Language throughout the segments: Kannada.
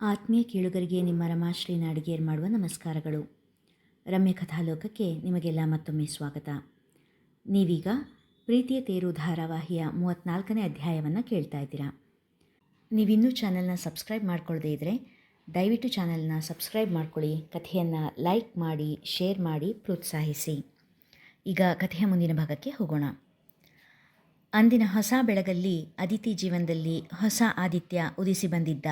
ಆತ್ಮೀಯ ಕೇಳುಗರಿಗೆ ನಿಮ್ಮ ರಮಾಶ್ರೀ ನಾಡಿಗೇರ್ ಮಾಡುವ ನಮಸ್ಕಾರಗಳು. ರಮ್ಯ ಕಥಾಲೋಕಕ್ಕೆ ನಿಮಗೆಲ್ಲ ಮತ್ತೊಮ್ಮೆ ಸ್ವಾಗತ. ನೀವೀಗ ಪ್ರೀತಿಯ ತೇರು ಧಾರಾವಾಹಿಯ ಮೂವತ್ತ್ನಾಲ್ಕನೇ ಅಧ್ಯಾಯವನ್ನು ಕೇಳ್ತಾ ಇದ್ದೀರಾ. ನೀವಿನ್ನೂ ಚಾನಲ್ನ ಸಬ್ಸ್ಕ್ರೈಬ್ ಮಾಡ್ಕೊಳ್ಳದೇ ಇದ್ದರೆ ದಯವಿಟ್ಟು ಚಾನಲ್ನ ಸಬ್ಸ್ಕ್ರೈಬ್ ಮಾಡ್ಕೊಳ್ಳಿ, ಕಥೆಯನ್ನು ಲೈಕ್ ಮಾಡಿ, ಶೇರ್ ಮಾಡಿ, ಪ್ರೋತ್ಸಾಹಿಸಿ. ಈಗ ಕಥೆಯ ಮುಂದಿನ ಭಾಗಕ್ಕೆ ಹೋಗೋಣ. ಅಂದಿನ ಹೊಸ ಬೆಳಗಲ್ಲಿ ಅದಿತಿ ಜೀವನದಲ್ಲಿ ಹೊಸ ಆದಿತ್ಯ ಉದಿಸಿ ಬಂದಿದ್ದ.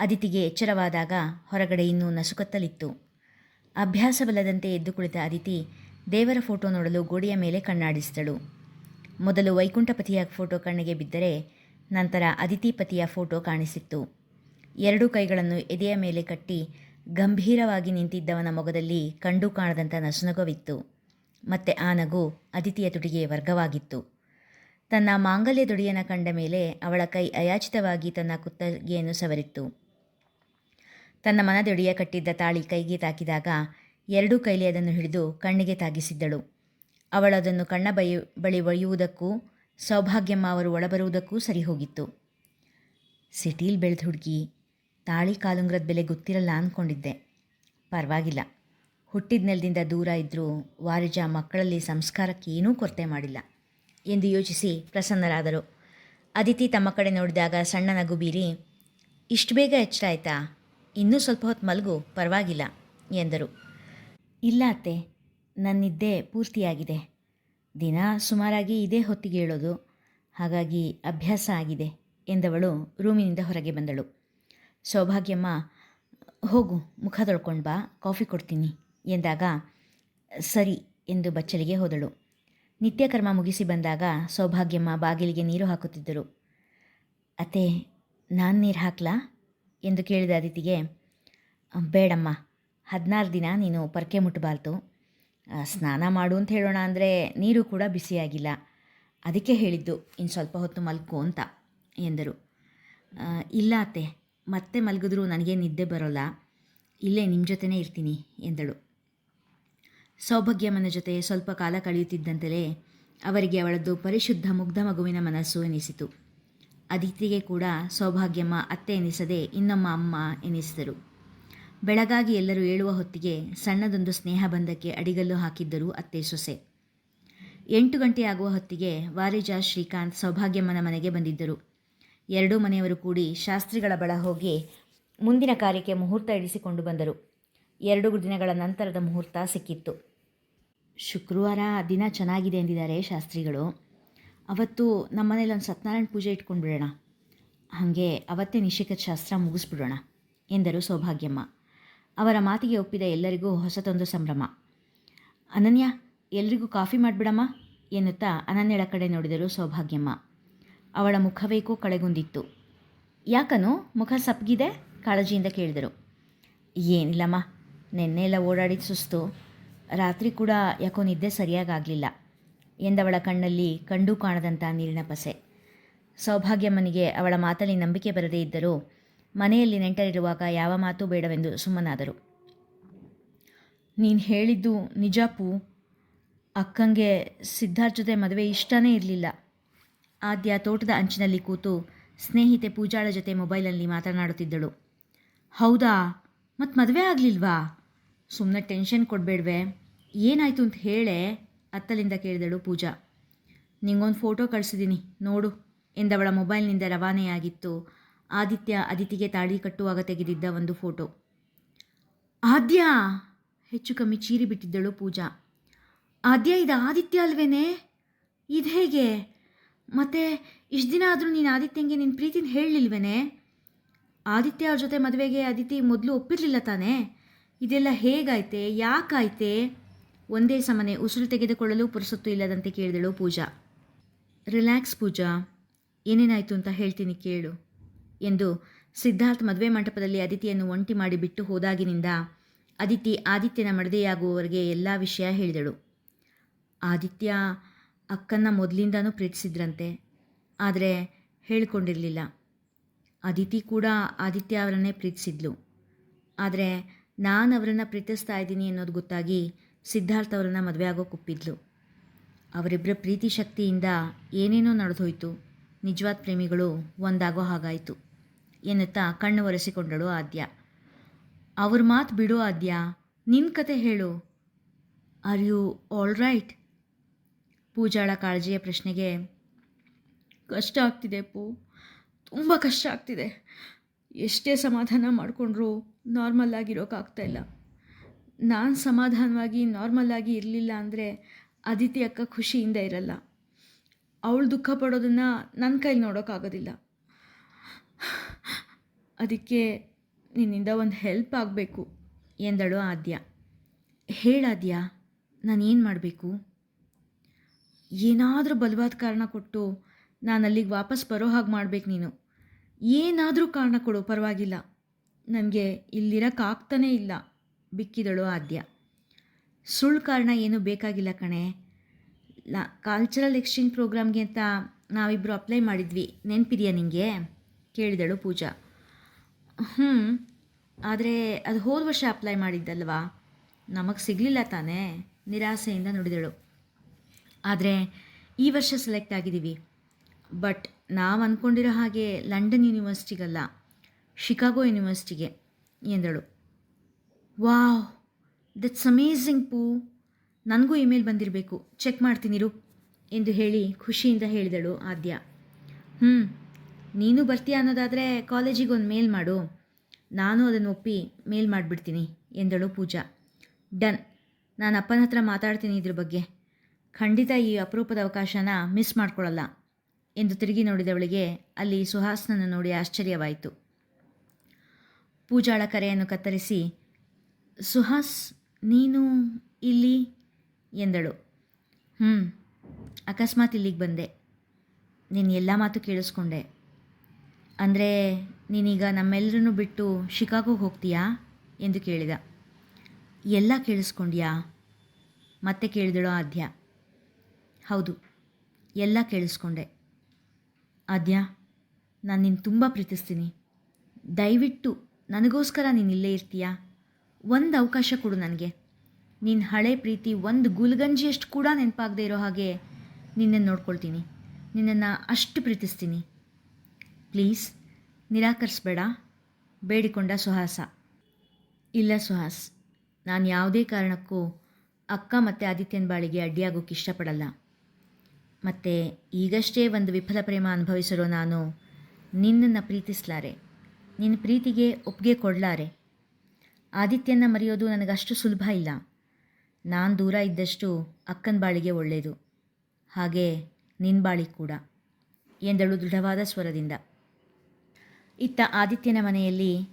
ಅದಿತಿಗೆ ಎಚ್ಚರವಾದಾಗ ಹೊರಗಡೆ ಇನ್ನೂ ನಸುಕತ್ತಲಿತ್ತು. ಅಭ್ಯಾಸವಲ್ಲದಂತೆ ಎದ್ದು ಕುಳಿತ ಅದಿತಿ ದೇವರ ಫೋಟೋ ನೋಡಲು ಗೋಡೆಯ ಮೇಲೆ ಕಣ್ಣಾಡಿಸಿದಳು. ಮೊದಲು ವೈಕುಂಠಪತಿಯ ಫೋಟೋ ಕಣ್ಣಿಗೆ ಬಿದ್ದರೆ ನಂತರ ಅದಿತಿ ಪತಿಯ ಫೋಟೋ ಕಾಣಿಸಿತ್ತು. ಎರಡೂ ಕೈಗಳನ್ನು ಎದೆಯ ಮೇಲೆ ಕಟ್ಟಿ ಗಂಭೀರವಾಗಿ ನಿಂತಿದ್ದವನ ಮೊಗದಲ್ಲಿ ಕಂಡು ಕಾಣದಂಥ ನಸುನಗವಿತ್ತು. ಮತ್ತೆ ಆ ನಗು ಅದಿತಿಯ ತುಟಿಗೆ ವರ್ಗವಾಗಿತ್ತು. ತನ್ನ ಮಾಂಗಲ್ಯ ದುಡಿಯನ ಕಂಡ ಮೇಲೆ ಅವಳ ಕೈ ಅಯಾಚಿತವಾಗಿ ತನ್ನ ಕುತ್ತಿಗೆಯನ್ನು ಸವರಿತ್ತು. ತನ್ನ ಮನದೊಡೆಯ ಕಟ್ಟಿದ್ದ ತಾಳಿ ಕೈಗೆ ತಾಕಿದಾಗ ಎರಡೂ ಕೈಲಿ ಅದನ್ನು ಹಿಡಿದು ಕಣ್ಣಿಗೆ ತಾಗಿಸಿದ್ದಳು. ಅವಳದನ್ನು ಕಣ್ಣ ಬೈ ಬಳಿ ಒಯ್ಯುವುದಕ್ಕೂ, ಸೌಭಾಗ್ಯಮ್ಮ ಅವರು ಒಳಬರುವುದಕ್ಕೂ ಸರಿ ಹೋಗಿತ್ತು ಸಿಟೀಲ್ ಬೆಳೆದ ಹುಡುಗಿ, ತಾಳಿ ಕಾಲುಂಗ್ರದ ಬೆಲೆ ಗೊತ್ತಿರಲ್ಲ ಅಂದ್ಕೊಂಡಿದ್ದೆ ಪರವಾಗಿಲ್ಲ. ಹುಟ್ಟಿದ ನೆಲದಿಂದ ದೂರ ಇದ್ದರೂ ವಾರಿಜ ಮಕ್ಕಳಲ್ಲಿ ಸಂಸ್ಕಾರಕ್ಕೆ ಏನೂ ಕೊರತೆ ಮಾಡಿಲ್ಲ ಎಂದು ಯೋಚಿಸಿ ಪ್ರಸನ್ನರಾದರು. ಅದಿತಿ ತಮ್ಮ ಕಡೆ ನೋಡಿದಾಗ ಸಣ್ಣ ನಗು ಬೀರಿ, ಇಷ್ಟು ಬೇಗ ಎಚ್ಚರ ಆಯ್ತಾ ಇನ್ನೂ ಸ್ವಲ್ಪ ಹೊತ್ತು ಮಲಗು, ಪರವಾಗಿಲ್ಲ, ಎಂದರು. ಇಲ್ಲ ಅತ್ತೆ, ನನ್ನಿದ್ದೆ ಪೂರ್ತಿಯಾಗಿದೆ. ದಿನ ಸುಮಾರಾಗಿ ಇದೇ ಹೊತ್ತಿಗೆ ಹೇಳೋದು ಹಾಗಾಗಿ ಅಭ್ಯಾಸ ಆಗಿದೆ, ಎಂದವಳು ರೂಮಿನಿಂದ ಹೊರಗೆ ಬಂದಳು. ಸೌಭಾಗ್ಯಮ್ಮ, ಹೋಗು, ಮುಖ ತೊಳ್ಕೊಂಡು ಬಾ, ಕಾಫಿ ಕೊಡ್ತೀನಿ, ಎಂದಾಗ, ಸರಿ, ಎಂದು ಬಚ್ಚಲಿಗೆ ಹೋದಳು. ನಿತ್ಯಕರ್ಮ ಮುಗಿಸಿ ಬಂದಾಗ ಸೌಭಾಗ್ಯಮ್ಮ ಬಾಗಿಲಿಗೆ ನೀರು ಹಾಕುತ್ತಿದ್ದರು. ಅತ್ತೆ, ನಾನು ನೀರು ಹಾಕ್ಲಾ? ಎಂದು ಕೇಳಿದ ಅದಿತಿಗೆ, ಬೇಡಮ್ಮ ಹದಿನಾರು ದಿನ ನೀನು ಪರಕೆ ಮುಟ್ಟಬಾರ್ದು. ಸ್ನಾನ ಮಾಡು ಅಂತ ಹೇಳೋಣ ಅಂದರೆ ನೀರು ಕೂಡ ಬಿಸಿಯಾಗಿಲ್ಲ. ಅದಕ್ಕೆ ಹೇಳಿದ್ದು, ಇನ್ನು ಸ್ವಲ್ಪ ಹೊತ್ತು ಮಲ್ಕೋ ಅಂತ, ಎಂದರು. ಇಲ್ಲ ಅತ್ತೆ, ಮತ್ತೆ ಮಲಗಿದ್ರು ನನಗೆ ನಿದ್ದೆ ಬರೋಲ್ಲ. ಇಲ್ಲೇ ನಿಮ್ಮ ಜೊತೆನೇ ಇರ್ತೀನಿ, ಎಂದಳು. ಸೌಭಾಗ್ಯಮ್ಮನ ಜೊತೆ ಸ್ವಲ್ಪ ಕಾಲ ಕಳೆಯುತ್ತಿದ್ದಂತೆಯೇ ಅವರಿಗೆ ಅವಳದ್ದು ಪರಿಶುದ್ಧ ಮುಗ್ಧ ಮಗುವಿನ ಮನಸ್ಸು ಎನಿಸಿತು. ಅದಿತಿಗೆ ಕೂಡ ಸೌಭಾಗ್ಯಮ್ಮ ಅತ್ತೆ ಎನಿಸದೆ ಇನ್ನೊಮ್ಮ ಅಮ್ಮ ಎನಿಸಿದರು. ಬೆಳಗಾಗಿ ಎಲ್ಲರೂ ಏಳುವ ಹೊತ್ತಿಗೆ ಸಣ್ಣದೊಂದು ಸ್ನೇಹ ಬಂಧಕ್ಕೆ ಅಡಿಗಲ್ಲು ಹಾಕಿದ್ದರು ಅತ್ತೆ ಸೊಸೆ. ಎಂಟು ಗಂಟೆ ಆಗುವ ಹೊತ್ತಿಗೆ ವಾರಿಜ ಶ್ರೀಕಾಂತ್ ಸೌಭಾಗ್ಯಮ್ಮನ ಮನೆಗೆ ಬಂದಿದ್ದರು. ಎರಡೂ ಮನೆಯವರು ಕೂಡಿ ಶಾಸ್ತ್ರಿಗಳ ಬಳ ಹೋಗಿ ಮುಂದಿನ ಕಾರ್ಯಕ್ಕೆ ಮುಹೂರ್ತ ಇಡಿಸಿಕೊಂಡು ಬಂದರು. ಎರಡು ದಿನಗಳ ನಂತರದ ಮುಹೂರ್ತ ಸಿಕ್ಕಿತ್ತು. ಶುಕ್ರವಾರ ದಿನ ಚೆನ್ನಾಗಿದೆ ಎಂದಿದ್ದಾರೆ ಶಾಸ್ತ್ರಿಗಳು. ಅವತ್ತು ನಮ್ಮ ಮನೇಲಿ ಒಂದು ಸತ್ಯನಾರಾಯಣ ಪೂಜೆ ಇಟ್ಕೊಂಡು ಬಿಡೋಣ ಹಾಗೆ ಅವತ್ತೇ ನಿಶ್ಚಿತ ಶಾಸ್ತ್ರ ಮುಗಿಸ್ಬಿಡೋಣ, ಎಂದರು ಸೌಭಾಗ್ಯಮ್ಮ. ಅವರ ಮಾತಿಗೆ ಒಪ್ಪಿದ ಎಲ್ಲರಿಗೂ ಹೊಸತೊಂದು ಸಂಭ್ರಮ. ಅನನ್ಯ, ಎಲ್ರಿಗೂ ಕಾಫಿ ಮಾಡಿಬಿಡಮ್ಮ, ಎನ್ನುತ್ತಾ ಅನನ್ಯಳ ಕಡೆ ನೋಡಿದರು ಸೌಭಾಗ್ಯಮ್ಮ. ಅವಳ ಮುಖವೇಕೋ ಕಳೆಗುಂದಿತ್ತು. ಯಾಕನು? ಮುಖ ಸಪ್ಪಗಿದೆ ಕಾಳಜಿಯಿಂದ ಕೇಳಿದರು. ಏನಿಲ್ಲಮ್ಮ, ನಿನ್ನೆ ಎಲ್ಲ ಓಡಾಡಿದ ಸುಸ್ತು. ರಾತ್ರಿ ಕೂಡ ಯಾಕೋ ನಿದ್ದೆ ಸರಿಯಾಗಾಗಲಿಲ್ಲ. ಎಂದವಳ ಕಣ್ಣಲ್ಲಿ ಕಂಡೂ ಕಾಣದಂಥ ನೀರಿನ ಪಸೆ. ಸೌಭಾಗ್ಯಮ್ಮನಿಗೆ ಅವಳ ಮಾತಲ್ಲಿ ನಂಬಿಕೆ ಬರದೇ ಇದ್ದರೂ ಮನೆಯಲ್ಲಿ ನೆಂಟರಿರುವಾಗ ಯಾವ ಮಾತೂ ಬೇಡವೆಂದು ಸುಮ್ಮನಾದರು. ನೀನು ಹೇಳಿದ್ದು ನಿಜಾಪು ಅಕ್ಕಂಗೆ ಸಿದ್ಧಾರ್ಥ ಜೊತೆ ಮದುವೆ ಇಷ್ಟನೇ ಇರಲಿಲ್ಲ. ಆದ್ಯ ತೋಟದ ಅಂಚಿನಲ್ಲಿ ಕೂತು ಸ್ನೇಹಿತೆ ಪೂಜಾಳ ಜೊತೆ ಮೊಬೈಲಲ್ಲಿ ಮಾತನಾಡುತ್ತಿದ್ದಳು. ಹೌದಾ? ಮತ್ತು ಮದುವೆ ಆಗಲಿಲ್ವಾ? ಸುಮ್ಮನೆ ಟೆನ್ಷನ್ ಕೊಡಬೇಡ್ವೆ. ಏನಾಯಿತು ಅಂತ ಹೇಳೇ. ಅತ್ತಲಿಂದ ಕೇಳಿದಳು ಪೂಜಾ. ನಿಂಗೊಂದು ಫೋಟೋ ಕಳಿಸಿದ್ದೀನಿ ನೋಡು, ಎಂದವಳ ಮೊಬೈಲ್ನಿಂದ ರವಾನೆಯಾಗಿತ್ತು. ಆದಿತ್ಯ ಅದಿತಿಗೆ ತಾಳಿ ಕಟ್ಟುವಾಗ ತೆಗೆದಿದ್ದ ಒಂದು ಫೋಟೋ. ಆದ್ಯ! ಹೆಚ್ಚು ಕಮ್ಮಿ ಚೀರಿ ಬಿಟ್ಟಿದ್ದಳು ಪೂಜಾ. ಆದ್ಯ, ಇದು ಆದಿತ್ಯ ಅಲ್ವೇನೆ? ಇದು ಹೇಗೆ? ಮತ್ತೆ ಇಷ್ಟು ದಿನ ಆದರೂ ನೀನು ಆದಿತ್ಯಂಗೆ ನಿನ್ನ ಪ್ರೀತಿನ ಹೇಳಲಿಲ್ವೇನೆ? ಆದಿತ್ಯ ಅವ್ರ ಜೊತೆ ಮದುವೆಗೆ ಅದಿತಿ ಮೊದಲು ಒಪ್ಪಿರಲಿಲ್ಲ ತಾನೇ? ಇದೆಲ್ಲ ಹೇಗಾಯ್ತೆ? ಯಾಕಾಯ್ತೆ? ಒಂದೇ ಸಮನೆ ಉಸಿರು ತೆಗೆದುಕೊಳ್ಳಲು ಪುರಸತ್ತು ಇಲ್ಲದಂತೆ ಕೇಳಿದಳು ಪೂಜಾ. ರಿಲ್ಯಾಕ್ಸ್ ಪೂಜಾ, ಏನೇನಾಯಿತು ಅಂತ ಹೇಳ್ತೀನಿ ಕೇಳು ಎಂದು ಸಿದ್ಧಾರ್ಥ್ ಮದುವೆ ಮಂಟಪದಲ್ಲಿ ಅದಿತಿಯನ್ನು ಒಂಟಿ ಮಾಡಿ ಬಿಟ್ಟು ಹೋದಾಗಿನಿಂದ ಅದಿತಿ ಆದಿತ್ಯನ ಮಡದೆಯಾಗುವವರೆಗೆ ಎಲ್ಲ ವಿಷಯ ಹೇಳಿದಳು. ಆದಿತ್ಯ, ಅಕ್ಕನ್ನ ಮೊದಲಿಂದನೂ ಪ್ರೀತಿಸಿದ್ರಂತೆ, ಆದರೆ ಹೇಳಿಕೊಂಡಿರಲಿಲ್ಲ. ಅದಿತಿ ಕೂಡ ಆದಿತ್ಯ ಅವರನ್ನೇ ಪ್ರೀತಿಸಿದ್ಲು. ಆದರೆ ನಾನು ಅವರನ್ನು ಪ್ರೀತಿಸ್ತಾ ಇದ್ದೀನಿ ಅನ್ನೋದು ಗೊತ್ತಾಗಿ ಸಿದ್ಧಾರ್ಥ್ ಅವರನ್ನು ಮದುವೆ ಆಗೋಕೆ ಒಪ್ಪಿದ್ಲು ಅವರಿಬ್ಬರ ಪ್ರೀತಿ ಶಕ್ತಿಯಿಂದ ಏನೇನೋ ನಡೆದೋಯ್ತು. ನಿಜವಾದ ಪ್ರೇಮಿಗಳು ಒಂದಾಗೋ ಹಾಗಾಯಿತು ಎನ್ನುತ್ತಾ ಕಣ್ಣು ಒರೆಸಿಕೊಂಡಳು ಆದ್ಯ. ಅವ್ರ ಮಾತು ಬಿಡು ಆದ್ಯ ನಿನ್ನ ಕತೆ ಹೇಳು. Are you all right? ಪೂಜಾಳ ಕಾಳಜಿಯ ಪ್ರಶ್ನೆಗೆ, ಕಷ್ಟ ಆಗ್ತಿದೆ ಪೂ, ತುಂಬ ಕಷ್ಟ ಆಗ್ತಿದೆ. ಎಷ್ಟೇ ಸಮಾಧಾನ ಮಾಡಿಕೊಂಡ್ರೂ ನಾರ್ಮಲ್ ಆಗಿರೋಕ್ಕಾಗ್ತಾಯಿಲ್ಲ ನಾನು ಸಮಾಧಾನವಾಗಿ ನಾರ್ಮಲ್ ಆಗಿ ಇರಲಿಲ್ಲ ಅಂದರೆ ಅದಿತಿ ಅಕ್ಕ ಖುಷಿಯಿಂದ ಇರಲ್ಲ. ಅವಳು ದುಃಖ ಪಡೋದನ್ನು ನನ್ನ ಕೈಲಿ ನೋಡೋಕ್ಕಾಗೋದಿಲ್ಲ ಅದಕ್ಕೆ ನಿನ್ನಿಂದ ಒಂದು ಹೆಲ್ಪ್ ಆಗಬೇಕು ಎಂದಳು ಆದ್ಯ. ಹೇಳಾದ್ಯ ನಾನೇನು ಮಾಡಬೇಕು? ಏನಾದರೂ ಬಲವಾದ ಕಾರಣ ಕೊಟ್ಟು ನಾನು ಅಲ್ಲಿಗೆ ವಾಪಸ್ ಬರೋ ಹಾಗೆ ಮಾಡಬೇಕು ನೀನು. ಏನಾದರೂ ಕಾರಣ ಕೊಡು, ಪರವಾಗಿಲ್ಲ. ನನಗೆ ಇಲ್ಲಿರೋಕ್ಕಾಗ್ತಾನೇ ಇಲ್ಲ. ಬಿಕ್ಕಿದಳು ಆದ್ಯ. ಸುಳ್ಳು ಕಾರಣ ಏನೂ ಬೇಕಾಗಿಲ್ಲ ಕಣೆ. ಲ ಕಲ್ಚರಲ್ ಎಕ್ಸ್ಚೇಂಜ್ ಪ್ರೋಗ್ರಾಮ್ಗೆ ಅಂತ ನಾವಿಬ್ಬರು ಅಪ್ಲೈ ಮಾಡಿದ್ವಿ. ನೆನಪಿದೆಯಾ ನಿಮಗೆ ಕೇಳಿದಳು ಪೂಜಾ. ಹ್ಞೂ ಆದರೆ ಅದು ಹೋದ ವರ್ಷ ಅಪ್ಲೈ ಮಾಡಿದ್ದಲ್ವಾ? ನಮಗೆ ಸಿಗಲಿಲ್ಲ ತಾನೇ. ನಿರಾಸೆಯಿಂದ ನುಡಿದಳು. ಆದರೆ ಈ ವರ್ಷ ಸೆಲೆಕ್ಟ್ ಆಗಿದ್ದೀವಿ. ಬಟ್ ನಾವು ಅಂದ್ಕೊಂಡಿರೋ ಹಾಗೆ ಲಂಡನ್ ಯೂನಿವರ್ಸಿಟಿಗಲ್ಲ ಶಿಕಾಗೋ ಯೂನಿವರ್ಸಿಟಿಗೆ ಎಂದಳು. ವಾವ್ ದಟ್ಸ್ ಅಮೇಝಿಂಗ್ ಪೂ. ನನಗೂ ಇಮೇಲ್ ಬಂದಿರಬೇಕು. ಚೆಕ್ ಮಾಡ್ತೀನಿರು ಎಂದು ಹೇಳಿ ಖುಷಿಯಿಂದ ಹೇಳಿದಳು ಆದ್ಯ. ಹ್ಞೂ ನೀನು ಬರ್ತೀಯ ಅನ್ನೋದಾದರೆ ಕಾಲೇಜಿಗೆ ಒಂದು ಮೇಲ್ ಮಾಡು. ನಾನು ಅದನ್ನು ಒಪ್ಪಿ ಮೇಲ್ ಮಾಡಿಬಿಡ್ತೀನಿ ಎಂದಳು ಪೂಜಾ. ಡನ್ ನಾನು ಅಪ್ಪನ ಹತ್ರ ಮಾತಾಡ್ತೀನಿ ಇದ್ರ ಬಗ್ಗೆ. ಖಂಡಿತ ಈ ಅಪರೂಪದ ಅವಕಾಶನ ಮಿಸ್ ಮಾಡ್ಕೊಳ್ಳಲ್ಲ ಎಂದು ತಿರುಗಿ ನೋಡಿದವಳಿಗೆ ಅಲ್ಲಿ ಸುಹಾಸ್ನನ್ನು ನೋಡಿ ಆಶ್ಚರ್ಯವಾಯಿತು. ಪೂಜಾಳ ಕರೆಯನ್ನು ಕತ್ತರಿಸಿ ಸುಹಾಸ್, ನೀನು ಇಲ್ಲಿ? ಎಂದಳು. ಹ್ಞೂ ಅಕಸ್ಮಾತ್ ಇಲ್ಲಿಗೆ ಬಂದೆ. ನೀನು ಎಲ್ಲ ಮಾತು ಕೇಳಿಸ್ಕೊಂಡೆ. ಅಂದರೆ ನೀನೀಗ ನಮ್ಮೆಲ್ಲರನ್ನು ಬಿಟ್ಟು ಶಿಕಾಗೋಗೆ ಹೋಗ್ತೀಯಾ? ಎಂದು ಕೇಳಿದ. ಎಲ್ಲ ಕೇಳಿಸ್ಕೊಂಡ್ಯಾ? ಮತ್ತೆ ಕೇಳಿದಳು ಆದ್ಯ. ಹೌದು, ಎಲ್ಲ ಕೇಳಿಸ್ಕೊಂಡೆ. ಆದ್ಯ, ನಾನು ನಿನ್ನ ತುಂಬ ಪ್ರೀತಿಸ್ತೀನಿ. ದಯವಿಟ್ಟು ನನಗೋಸ್ಕರ ನೀನು ಇಲ್ಲೇ ಇರ್ತೀಯಾ? ಒಂದು ಅವಕಾಶ ಕೊಡು ನನಗೆ. ನಿನ್ನ ಹಳೆ ಪ್ರೀತಿ ಒಂದು ಗುಲ್ಗಂಜಿಯಷ್ಟು ಕೂಡ ನೆನಪಾಗದೇ ಇರೋ ಹಾಗೆ ನಿನ್ನನ್ನು ನೋಡ್ಕೊಳ್ತೀನಿ. ನಿನ್ನನ್ನು ಅಷ್ಟು ಪ್ರೀತಿಸ್ತೀನಿ. ಪ್ಲೀಸ್, ನಿರಾಕರಿಸ್ಬೇಡ. ಬೇಡಿಕೊಂಡ ಸುಹಾಸ. ಇಲ್ಲ ಸುಹಾಸ್, ನಾನು ಯಾವುದೇ ಕಾರಣಕ್ಕೂ ಅಕ್ಕ ಮತ್ತು ಆದಿತ್ಯನ ಬಾಳಿಗೆ ಅಡ್ಡಿಯಾಗೋಕೆ ಇಷ್ಟಪಡಲ್ಲ. ಮತ್ತು ಈಗಷ್ಟೇ ಒಂದು ವಿಫಲ ಪ್ರೇಮ ಅನುಭವಿಸಿರೋ ನಾನು ನಿನ್ನನ್ನು ಪ್ರೀತಿಸಲಾರೆ. ನಿನ್ನ ಪ್ರೀತಿಗೆ ಒಪ್ಪಿಗೆ ಕೊಡಲಾರೆ. ಆದಿತ್ಯನ ಮರೆಯೋದು ನನಗಷ್ಟು ಸುಲಭ ಇಲ್ಲ. ನಾನು ದೂರ ಇದ್ದಷ್ಟು ಅಕ್ಕನ ಬಾಳಿಗೆ ಒಳ್ಳೆಯದು ಹಾಗೆ ನಿನ್ನ ಬಾಳಿ ಕೂಡ. ಎಂದಳು ದೃಢವಾದ ಸ್ವರದಿಂದ. ಇತ್ತ ಆದಿತ್ಯನ ಮನೆಯಲ್ಲಿ,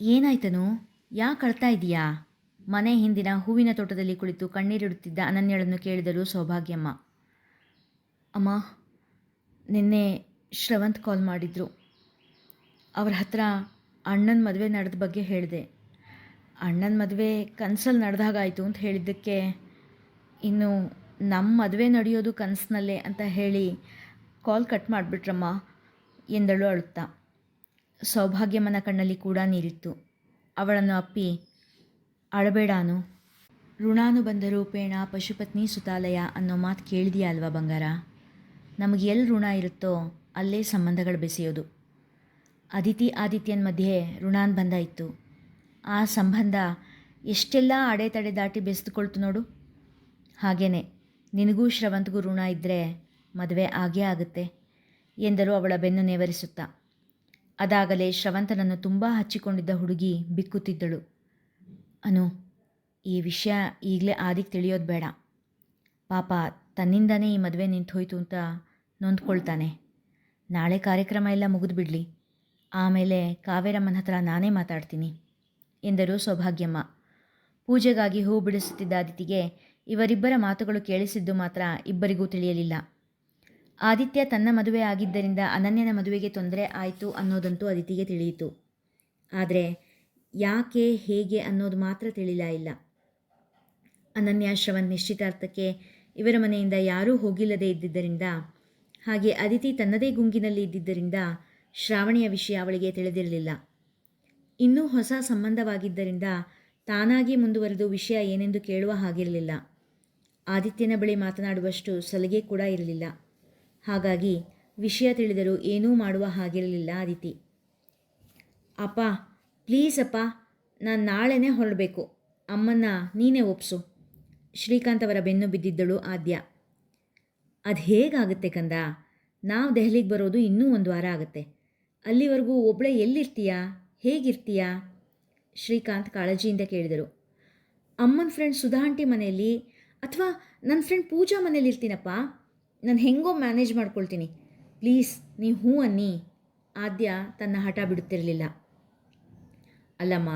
ಏನಾಯ್ತನು? ಯಾ ಕಳ್ತಾ ಇದೀಯಾ? ಮನೆ ಹಿಂದಿನ ಹೂವಿನ ತೋಟದಲ್ಲಿ ಕುಳಿತು ಕಣ್ಣೀರಿಡುತ್ತಿದ್ದ ಅನನ್ಯಳನ್ನು ಕೇಳಿದಳು ಸೌಭಾಗ್ಯಮ್ಮ. ಅಮ್ಮ, ನಿನ್ನೆ ಶ್ರವಂತ್ ಕಾಲ್ ಮಾಡಿದ್ರು. ಅವ್ರ ಹತ್ರ ಅಣ್ಣನ ಮದುವೆ ನಡೆದ ಬಗ್ಗೆ ಹೇಳಿದೆ. ಅಣ್ಣನ ಮದುವೆ ಕನಸಲ್ಲಿ ನಡೆದಾಗಾಯಿತು ಅಂತ ಹೇಳಿದ್ದಕ್ಕೆ ಇನ್ನು ನಮ್ಮ ಮದುವೆ ನಡೆಯೋದು ಕನಸಿನಲ್ಲೇ ಅಂತ ಹೇಳಿ ಕಾಲ್ ಕಟ್ ಮಾಡಿಬಿಟ್ರಮ್ಮ ಎಂದಳು ಅಳುತ್ತಾ. ಸೌಭಾಗ್ಯಮ್ಮನ ಕಣ್ಣಲ್ಲಿ ಕೂಡ ನೀರಿತ್ತು. ಅವಳನ್ನು ಅಪ್ಪಿ ಅಳಬೇಡಾನು ಋಣಾನುಬಂಧ ರೂಪೇಣ ಪಶುಪತ್ನಿ ಸುತಾಲಯ ಅನ್ನೋ ಮಾತು ಕೇಳಿದೆಯಾ ಅಲ್ವಾ ಬಂಗಾರ? ನಮಗೆ ಎಲ್ಲಿ ಋಣ ಇರುತ್ತೋ ಅಲ್ಲೇ ಸಂಬಂಧಗಳು ಬೆಸೆಯೋದು. ಅದಿತಿ ಆದಿತ್ಯನ ಮಧ್ಯೆ ಋಣಾನುಬಂಧ ಇತ್ತು. ಆ ಸಂಬಂಧ ಎಷ್ಟೆಲ್ಲ ಅಡೆತಡೆ ದಾಟಿ ಬೆಸೆದುಕೊಳ್ತು ನೋಡು. ಹಾಗೇನೆ, ನಿನಗೂ ಶ್ರವಂತಗೂ ಋಣ ಇದ್ದರೆ ಮದುವೆ ಆಗೇ ಆಗುತ್ತೆ ಎಂದರು ಅವಳ ಬೆನ್ನು ನೇವರಿಸುತ್ತಾ. ಅದಾಗಲೇ ಶ್ರವಂತನನ್ನು ತುಂಬ ಹಚ್ಚಿಕೊಂಡಿದ್ದ ಹುಡುಗಿ ಬಿಕ್ಕುತ್ತಿದ್ದಳು. ಅನು, ಈ ವಿಷಯ ಈಗಲೇ ಆದಿಗೆ ತಿಳಿಯೋದು ಬೇಡ. ಪಾಪ ತನ್ನಿಂದನೇ ಈ ಮದುವೆ ನಿಂತು ಹೋಯ್ತು ಅಂತ ನೊಂದ್ಕೊಳ್ತಾನೆ. ನಾಳೆ ಕಾರ್ಯಕ್ರಮ ಎಲ್ಲ ಮುಗಿದು ಬಿಡಲಿ ಆಮೇಲೆ ಕಾವೇರಮ್ಮನ ಹತ್ರ ನಾನೇ ಮಾತಾಡ್ತೀನಿ. ಎಂದರು ಸೌಭಾಗ್ಯಮ್ಮ. ಪೂಜೆಗಾಗಿ ಹೂ ಬಿಡಿಸುತ್ತಿದ್ದ ಆದಿತಿಗೆ ಇವರಿಬ್ಬರ ಮಾತುಗಳು ಕೇಳಿಸಿದ್ದು ಮಾತ್ರ ಇಬ್ಬರಿಗೂ ತಿಳಿಯಲಿಲ್ಲ. ಆದಿತ್ಯ ತನ್ನ ಮದುವೆ ಆಗಿದ್ದರಿಂದ ಅನನ್ಯನ ಮದುವೆಗೆ ತೊಂದರೆ ಆಯಿತು ಅನ್ನೋದಂತೂ ಅದಿತಿಗೆ ತಿಳಿಯಿತು. ಆದರೆ ಯಾಕೆ, ಹೇಗೆ ಅನ್ನೋದು ಮಾತ್ರ ತಿಳಿಲ ಇಲ್ಲ. ಅನನ್ಯ ಶ್ರವಣ್ ನಿಶ್ಚಿತಾರ್ಥಕ್ಕೆ ಇವರ ಮನೆಯಿಂದ ಯಾರೂ ಹೋಗಿಲ್ಲದೆ ಇದ್ದಿದ್ದರಿಂದ, ಹಾಗೆ ಅದಿತಿ ತನ್ನದೇ ಗುಂಗಿನಲ್ಲಿ ಇದ್ದಿದ್ದರಿಂದ ಶ್ರಾವಣಿಯ ವಿಷಯ ಅವಳಿಗೆ ತಿಳಿದಿರಲಿಲ್ಲ. ಇನ್ನೂ ಹೊಸ ಸಂಬಂಧವಾಗಿದ್ದರಿಂದ ತಾನಾಗಿ ಮುಂದುವರೆದು ವಿಷಯ ಏನೆಂದು ಕೇಳುವ ಹಾಗಿರಲಿಲ್ಲ. ಆದಿತ್ಯನ ಬಳಿ ಮಾತನಾಡುವಷ್ಟು ಸಲಿಗೆ ಕೂಡ ಇರಲಿಲ್ಲ. ಹಾಗಾಗಿ ವಿಷಯ ತಿಳಿದರೂ ಏನೂ ಮಾಡುವ ಹಾಗಿರಲಿಲ್ಲ ಆದಿತಿ ಅಪ್ಪ ಪ್ಲೀಸ್ ಅಪ್ಪ, ನಾನು ನಾಳೆನೇ ಹೊರಡಬೇಕು. ಅಮ್ಮನ್ನ ನೀನೇ ಒಪ್ಸು. ಶ್ರೀಕಾಂತ್ ಅವರ ಬೆನ್ನು ಬಿದ್ದಿದ್ದಳು ಆದ್ಯ. ಅದು ಹೇಗಾಗುತ್ತೆ ಕಂದ? ನಾವು ದೆಹಲಿಗೆ ಬರೋದು ಇನ್ನೂ ಒಂದು ವಾರ ಆಗುತ್ತೆ. ಅಲ್ಲಿವರೆಗೂ ಒಬ್ಬಳೇ ಎಲ್ಲಿರ್ತೀಯಾ? ಹೇಗಿರ್ತೀಯಾ? ಶ್ರೀಕಾಂತ್ ಕಾಳಜಿಯಿಂದ ಕೇಳಿದರು. ಅಮ್ಮನ ಫ್ರೆಂಡ್ ಸುಧಾ ಆಂಟಿ ಮನೆಯಲ್ಲಿ ಅಥವಾ ನನ್ನ ಫ್ರೆಂಡ್ ಪೂಜಾ ಮನೇಲಿ ಇರ್ತೀನಪ್ಪ. ನಾನು ಹೆಂಗೋ ಮ್ಯಾನೇಜ್ ಮಾಡ್ಕೊಳ್ತೀನಿ. ಪ್ಲೀಸ್ ನೀ ಹ್ಞೂ ಅನ್ನಿ. ಆದ್ಯ ತನ್ನ ಹಠ ಬಿಡುತ್ತಿರಲಿಲ್ಲ. ಅಲ್ಲಮ್ಮ,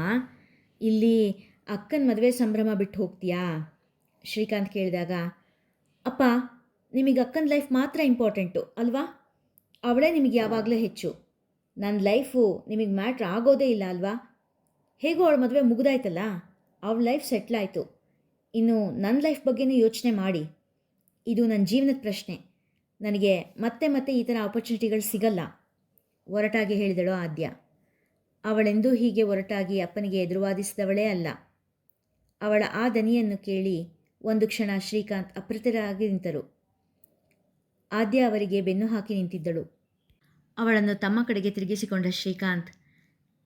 ಇಲ್ಲಿ ಅಕ್ಕನ ಮದುವೆ ಸಂಭ್ರಮ ಬಿಟ್ಟು ಹೋಗ್ತೀಯಾ? ಶ್ರೀಕಾಂತ್ ಕೇಳಿದಾಗ, ಅಪ್ಪ, ನಿಮಗೆ ಅಕ್ಕನ ಲೈಫ್ ಮಾತ್ರ ಇಂಪಾರ್ಟೆಂಟು ಅಲ್ವಾ? ಅವಳೇ ನಿಮಗೆ ಯಾವಾಗಲೂ ಹೆಚ್ಚು. ನನ್ನ ಲೈಫು ನಿಮಗೆ ಮ್ಯಾಟ್ರ್ ಆಗೋದೇ ಇಲ್ಲ ಅಲ್ವಾ? ಹೇಗೋ ಅವಳ ಮದುವೆ ಮುಗಿದಾಯ್ತಲ್ಲ? ಅವಳ ಲೈಫ್ ಸೆಟ್ಲ್ ಆಯಿತು. ಇನ್ನು ನನ್ನ ಲೈಫ್ ಬಗ್ಗೆನೂ ಯೋಚನೆ ಮಾಡಿ. ಇದು ನನ್ನ ಜೀವನದ ಪ್ರಶ್ನೆ. ನನಗೆ ಮತ್ತೆ ಮತ್ತೆ ಈ ಥರ ಆಪರ್ಚುನಿಟಿಗಳು ಸಿಗಲ್ಲ. ಒರಟಾಗಿ ಹೇಳಿದಳು ಆದ್ಯ. ಅವಳೆಂದೂ ಹೀಗೆ ಒರಟಾಗಿ ಅಪ್ಪನಿಗೆ ಎದುರುವಾದಿಸಿದವಳೇ ಅಲ್ಲ. ಅವಳ ಆ ದನಿಯನ್ನು ಕೇಳಿ ಒಂದು ಕ್ಷಣ ಶ್ರೀಕಾಂತ್ ಅಪ್ರತಿರಾಗಿ ನಿಂತರು. ಆದ್ಯ ಅವರಿಗೆ ಬೆನ್ನು ಹಾಕಿ ನಿಂತಿದ್ದಳು. ಅವಳನ್ನು ತಮ್ಮ ಕಡೆಗೆ ತಿರುಗಿಸಿಕೊಂಡ ಶ್ರೀಕಾಂತ್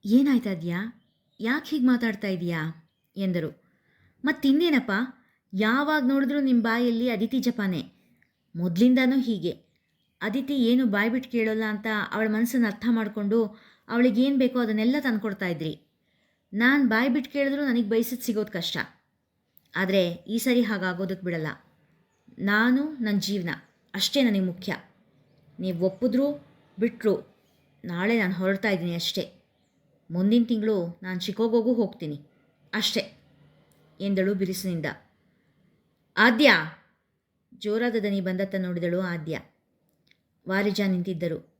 ಏನಾಯ್ತಾದ್ಯಾ ಯಾಕೆ ಹೀಗೆ ಮಾತಾಡ್ತಾ ಇದೀಯಾ? ಎಂದರು. ಮತ್ತಿನ್ನೇನಪ್ಪ, ಯಾವಾಗ ನೋಡಿದ್ರು ನಿಮ್ಮ ಬಾಯಲ್ಲಿ ಅದಿತಿ ಜಪಾನೆ. ಮೊದಲಿಂದನೂ ಹೀಗೆ. ಅದಿತಿ ಏನು ಬಾಯಿ ಬಿಟ್ಟು ಕೇಳೋಲ್ಲ ಅಂತ ಅವಳ ಮನಸ್ಸನ್ನು ಅರ್ಥ ಮಾಡಿಕೊಂಡು ಅವಳಿಗೇನು ಬೇಕೋ ಅದನ್ನೆಲ್ಲ ತಂದುಕೊಡ್ತಾ ಇದ್ರಿ. ನಾನು ಬಾಯಿ ಬಿಟ್ಟು ಕೇಳಿದ್ರೂ ನನಗೆ ಬಯಸಿದ್ದು ಸಿಗೋದು ಕಷ್ಟ. ಆದರೆ ಈ ಸರಿ ಹಾಗಾಗೋದಕ್ಕೆ ಬಿಡಲ್ಲ. ನಾನು ನನ್ನ ಜೀವನ, ಅಷ್ಟೇ ನನಗೆ ಮುಖ್ಯ. ನೀವು ಒಪ್ಪಿದ್ರೂ ಬಿಟ್ಟರು ನಾಳೆ ನಾನು ಹೊರಡ್ತಾ ಇದ್ದೀನಿ ಅಷ್ಟೇ. ಮುಂದಿನ ತಿಂಗಳು ನಾನು ಚಿಕೋಗೋಗೂ ಹೋಗ್ತೀನಿ. ಅಷ್ಟೇ. ಎಂದಳು ಬಿರುಸಿನಿಂದ. ಆದ್ಯ! ಜೋರಾದ ದನಿ ಬಂದತ್ತ ನೋಡಿದಳು ಆದ್ಯ. ವಾರಿಜ ನಿಂತಿದ್ದರು.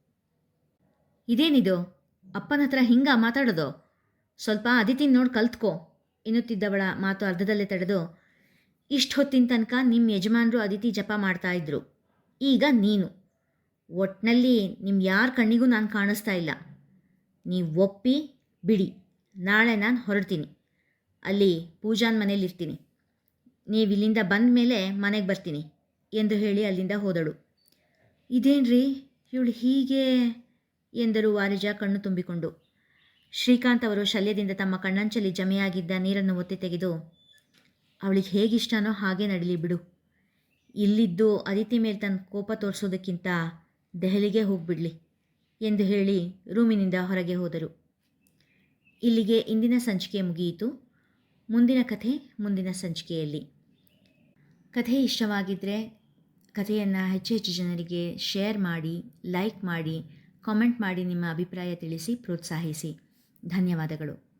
ಇದೇನಿದು? ಅಪ್ಪನ ಹತ್ರ ಹಿಂಗ ಮಾತಾಡೋದು? ಸ್ವಲ್ಪ ಅದಿತಿನ ನೋಡಿ ಕಲ್ತ್ಕೋ. ಎನ್ನುತ್ತಿದ್ದವಳ ಮಾತು ಅರ್ಧದಲ್ಲೇ ತಡೆದು, ಇಷ್ಟು ಹೊತ್ತಿನ ತನಕ ನಿಮ್ಮ ಯಜಮಾನರು ಅದಿತಿ ಜಪ ಮಾಡ್ತಾ ಇದ್ರು. ಈಗ ನೀನು. ಒಟ್ನಲ್ಲಿ ನಿಮ್ಮ ಯಾರ ಕಣ್ಣಿಗೂ ನಾನು ಕಾಣಿಸ್ತಾ ಇಲ್ಲ. ನೀವು ಒಪ್ಪಿ, ಬಿಡಿ. ನಾಳೆ ನಾನು ಹೊರಡ್ತೀನಿ. ಅಲ್ಲಿ ಪೂಜಾನ್ ಮನೇಲಿರ್ತೀನಿ ನೀವು ಇಲ್ಲಿಂದ ಬಂದ ಮೇಲೆ ಮನೆಗೆ ಬರ್ತೀನಿ ಎಂದು ಹೇಳಿ ಅಲ್ಲಿಂದ ಹೋದಳು. ಇದೇನ್ರಿ? ಇವಳು ಹೀಗೆ ಎಂದರು ವಾರಿಜ ಕಣ್ಣು ತುಂಬಿಕೊಂಡು. ಶ್ರೀಕಾಂತ್ ಅವರು ಶಲ್ಯದಿಂದ ತಮ್ಮ ಕಣ್ಣಂಚಲಿ ಜಮೆಯಾಗಿದ್ದ ನೀರನ್ನು ಒತ್ತಿ ತೆಗೆದು, ಅವಳಿಗೆ ಹೇಗಿಷ್ಟನೋ ಹಾಗೆ ನಡೀಲಿ ಬಿಡು. ಇಲ್ಲಿದ್ದು ಅದಿತಿ ಮೇಲೆ ತನ್ನ ಕೋಪ ತೋರಿಸೋದಕ್ಕಿಂತ ದೆಹಲಿಗೆ ಹೋಗ್ಬಿಡ್ಲಿ ಎಂದು ಹೇಳಿ ರೂಮಿನಿಂದ ಹೊರಗೆ ಹೋದರು. ಇಲ್ಲಿಗೆ ಇಂದಿನ ಸಂಚಿಕೆ ಮುಗಿಯಿತು. ಮುಂದಿನ ಕಥೆ ಮುಂದಿನ ಸಂಚಿಕೆಯಲ್ಲಿ. ಕಥೆ ಇಷ್ಟವಾಗಿದ್ದರೆ ಕಥೆಯನ್ನು ಹೆಚ್ಚು ಹೆಚ್ಚು ಜನರಿಗೆ ಶೇರ್ ಮಾಡಿ, ಲೈಕ್ ಮಾಡಿ, ಕಾಮೆಂಟ್ ಮಾಡಿ ನಿಮ್ಮ ಅಭಿಪ್ರಾಯ ತಿಳಿಸಿ, ಪ್ರೋತ್ಸಾಹಿಸಿ. ಧನ್ಯವಾದಗಳು.